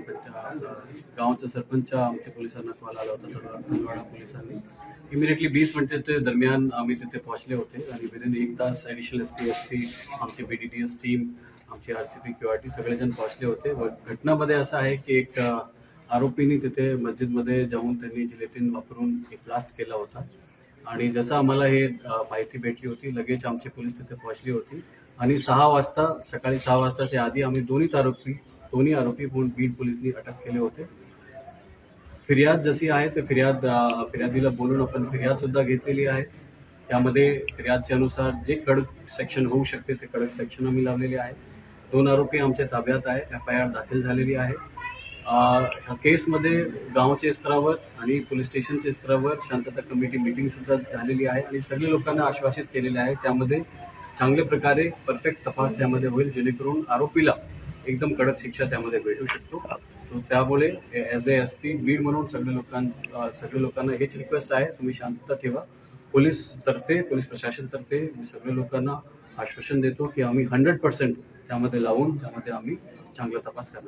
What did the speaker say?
ग्रामपंचायत गावाचा सरपंच आमच्या पोलिसांना कॉल आला होता तलवाडा पोलिसांनी इमिडिएटली वीस मिनिटाच्या दरम्यान आम्ही तिथे पोहोचले होते आणि विदिन एक तास additional S P S P आमची B D T S team आमची R C P Q R T सगळेजण पोहोचले होते. व घटनामध्ये असं आहे की एक आरोपींनी तिथे मस्जिदमध्ये जाऊन त्यांनी जिलेटिन वापरून एक ब्लास्ट केला होता. आणि जसं आम्हाला हे माहिती भेटली होती लगेच आमची पोलीस तिथे पोहोचली होती. आणि सहा वाजता सकाळी सहा वाजताच्या आधी आम्ही दोन्ही आरोपी दोन्ही आरोपी म्हणून बीड पोलिसनी अटक केले होते. फिर्याद जशी आहे ते फिर्याद फिर्यादीला बोलून आपण फिर्याद सुद्धा घेतलेली आहे. त्यामध्ये फिर्यादच्या अनुसार जे कडक सेक्शन होऊ शकते ते कडक सेक्शन आम्ही लावलेले आहे. दोन आरोपी आमच्या ताब्यात आहे एफ आय आर दाखल झालेली आहे. ह्या केसमध्ये गावाच्या स्तरावर आणि पोलीस स्टेशनच्या स्तरावर शांतता कमिटी मिटिंगसुद्धा झालेली आहे आणि सगळे लोकांना आश्वासित केलेले आहे. त्यामध्ये चांगल्या प्रकारे परफेक्ट तपास त्यामध्ये होईल जेणेकरून आरोपीला एकदम कडक शिक्षा त्यामध्ये भेटू शकतो. त्यामुळे as A S P Beed म्हणून सगळे लोकां सगळे लोकांना हेच रिक्वेस्ट आहे तुम्ही शांतता ठेवा. पोलीस तर्फे पोलीस प्रशासनतर्फे मी सगळ्या लोकांना आश्वासन देतो की आम्ही हंड्रेड पर्सेंट त्यामध्ये लावून त्यामध्ये आम्ही चांगला तपास करणार.